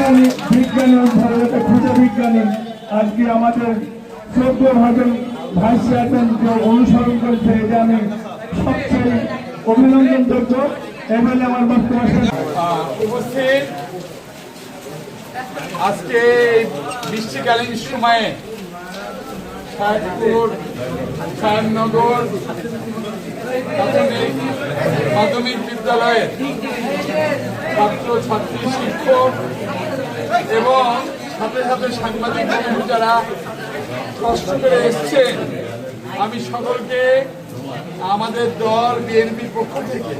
বিজ্ঞানী বিজ্ঞানী খুঁজে বিজ্ঞানী, আজকে আমাদের অনুসরণ করেছে, এটা আমি সবচেয়ে অভিনন্দন যোগ্য এমএলএ আমার বক্তব্য উপস্থিত। আজকে বৃষ্টিকালীন সময়ে সাহেবপুর, সাহেবনগর, প্রাথমিক, মাধ্যমিক বিদ্যালয়ের ছাত্র ছাত্রী শিক্ষক এবং সাথে সাথে সাংবাদিক যারা কষ্ট করে এসছেন আমি সকলকে আমাদের দল বিএনপির পক্ষ থেকে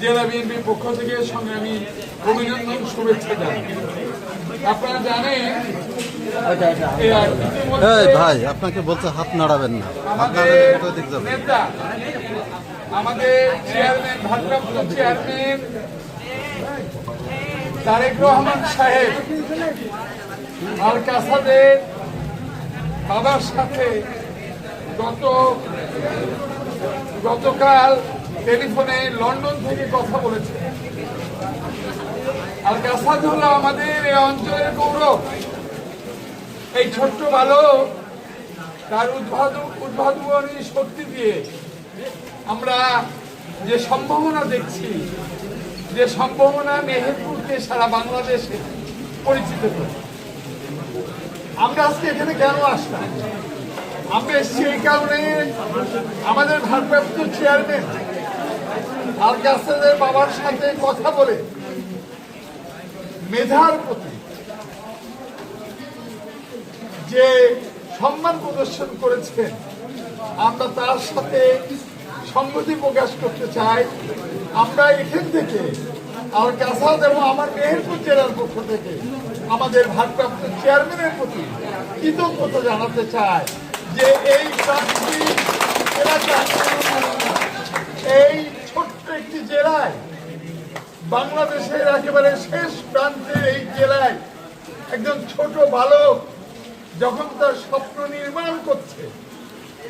জেলা বিএনপির পক্ষ থেকে সংগ্রামী অভিনন্দন শুভেচ্ছা জানাই। আপনারা জানেন ভাই আপনাকে হাত নাড়াবেন না। আমাদের নাড়ালে কোথায় দিক আমাদের চেয়ারম্যান ভারপ্রাপ্ত চেয়ারম্যান তারেক রহমান সাহেব আর কাসাদের বাবার সাথে গত, গতকাল টেলিফোনে লন্ডন থেকে কথা বলেছে। আর কাসাদ হলো আমাদের এই অঞ্চলের গৌরব। এই ছোট্ট বালক তার উদ্ভাবন উদ্ভাবনী শক্তি দিয়ে আমরা যে সম্ভাবনা দেখছি, যে সম্ভাবনা মেহেরপুরকে সারা বাংলাদেশে পরিচিত আমরা আজকে এখানে কেন আসলাম? আমরা এসেছি এই কারণে আমাদের ভারপ্রাপ্ত চেয়ারম্যান আর কাছেদের বাবার সাথে কথা বলে মেধার প্রতি যে সম্মান প্রদর্শন করেছেন আমরা তার সাথে সংগতি প্রকাশ করতে চাই। আমরা এখান থেকে আর কাসাদ এবং আমার মেহেরপুর জেলার পক্ষ থেকে আমাদের ভারপ্রাপ্ত চেয়ারম্যানের প্রতি কৃতজ্ঞতা জানাতে চাই যে এই এই ছোট্ট একটি জেলায়, বাংলাদেশের একেবারে শেষ প্রান্তে এই জেলায় একজন ছোট বালক যখন তার স্বপ্ন নির্মাণ করছে,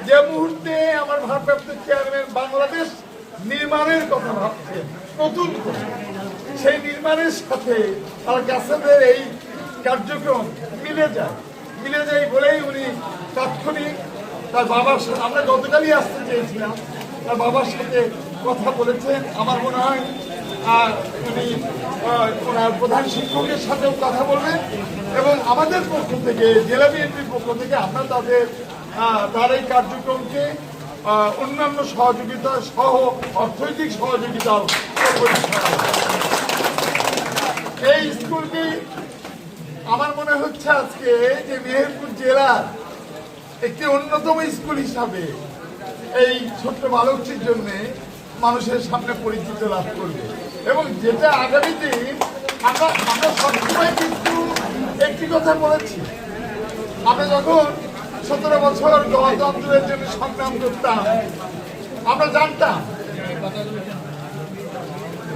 যে মুহূর্তে আমার ভারপ্রাপ্ত চেয়ারম্যান বাংলাদেশ নির্মাণের কথা ভাবছে, নতুন করে। সেই নির্মাণের সাথে তার কাছেদের এই কার্যক্রম মিলে যায়। মিলে যায় বলেই উনি তাৎক্ষণিক তার বাবার সাথে আমরা গতকালই আসতে চেয়েছিলাম তার বাবার সাথে কথা বলেছেন। আমার মনে হয় আহ, উনি ওনার প্রধান শিক্ষকের সাথেও কথা বলবেন। এবং আমাদের পক্ষ থেকে জেলা বিএনপির পক্ষ থেকে আমরা তাদের তার এই কার্যক্রমকে অন্যান্য সহযোগিতা সহ অর্থনৈতিক সহযোগিতাও করব ইনশাআল্লাহ। এই স্কুলটি আমার হচ্ছে আজকে যে মেহেরপুর জেলার একটি অন্যতম স্কুল হিসাবে এই ছোট্ট বালকটির জন্য মানুষের সামনে পরিচিত লাভ করবে। এবং যেটা আগামী দিন আমরা আমরা সবসময় কিন্তু একটি কথা বলেছি। আমরা যখন সতেরো বছর গণতন্ত্রের জন্য সংগ্রাম করতাম, আমরা জানতাম,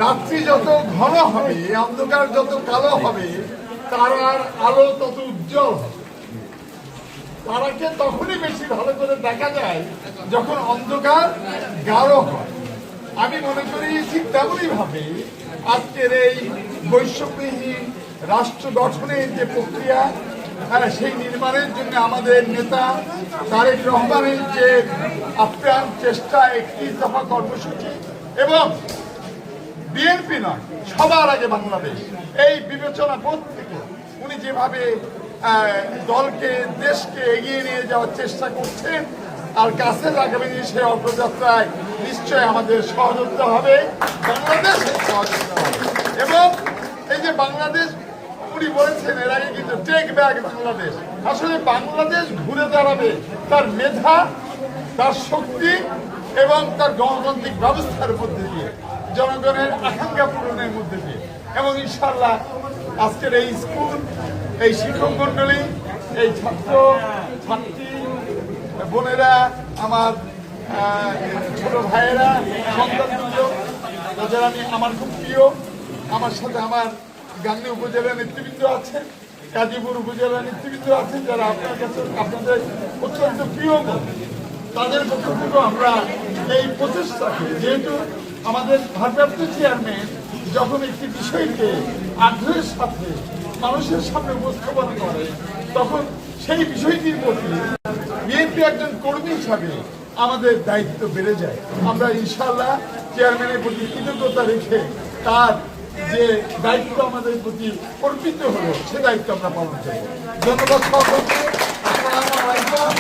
রাত্রি যত ঘন হবে, অন্ধকার যত কালো হবে তারার আলো তত উজ্জ্বল। তারাকে তখনই বেশি ভালো করে দেখা যায় যখন অন্ধকার গাঢ় হয়। আমি মনে করি ঠিক তেমনই ভাবে আজকের এই বৈষম্যহীন রাষ্ট্র গঠনের যে প্রক্রিয়া হ্যাঁ, সেই নির্মাণের জন্য আমাদের নেতা তারেক রহমানের যে আপ্রাণ চেষ্টা একটি দফা কর্মসূচি এবং বিএনপি নয় সবার আগে বাংলাদেশ। এই বিবেচনা উনি যেভাবে দলকে, দেশকে এগিয়ে নিয়ে যাওয়ার চেষ্টা করছেন আর কাছে আগামী দিনে সেই অগ্রযাত্রায় নিশ্চয় আমাদের সহযোগিতা হবে সহযোগিতা হবে। এবং এই যে বাংলাদেশ, উনি বলেছেন এর আগে কিন্তু টেক ব্যাক বাংলাদেশ। আসলে বাংলাদেশ ঘুরে দাঁড়াবে তার মেধা, তার শক্তি এবং তার গণতান্ত্রিক ব্যবস্থার মধ্যে দিয়ে, জনগণের আকাঙ্ক্ষা পূরণের মধ্যে দিয়ে। এবং ইনশাল্লাহ আজকের এই স্কুল এই শিক্ষক মন্ডলী, এই ছাত্র, ছাত্রী, বোনেরা, আমার ছোট ভাইয়েরা সন্তানগুলো যারা আমি আমার খুব প্রিয়, আমার সাথে আমার গান্ধী উপজেলা নেতৃবৃন্দ আছে, গাজীপুর উপজেলা নেতৃবৃন্দ আছে, যারা আপনার কাছে, আপনাদের অত্যন্ত প্রিয়। তাদের পক্ষ থেকেও আমরা এই প্রচেষ্টাকে, যেহেতু আমাদের ভারপ্রাপ্ত চেয়ারম্যান যখন একটি বিষয়কে আগ্রহের সাথে মানুষের সামনে উপস্থাপন করে তখন সেই বিষয়টির প্রতি বিএনপি একজন কর্মী হিসাবে আমাদের দায়িত্ব বেড়ে যায়। আমরা ইনশাল্লাহ চেয়ারম্যানের প্রতি কৃতজ্ঞতা রেখে তার যে দায়িত্ব আমাদের প্রতি অর্পিত হলো, সে দায়িত্ব আমরা পালন করব। ধন্যবাদ আলাইকুম।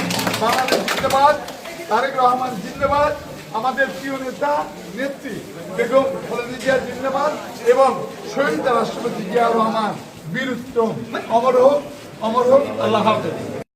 বাংলাদেশ জিন্দাবাদ। তারেক রহমান জিন্দাবাদ। আমাদের প্রিয় নেতা, নেত্রী বেগম খালেদা জিয়া জিন্দাবাদ এবং শহীদ রাষ্ট্রপতি জিয়া রহমান। বীর উত্তম অমর হোক অমর হোক আল্লাহ হাফেজ।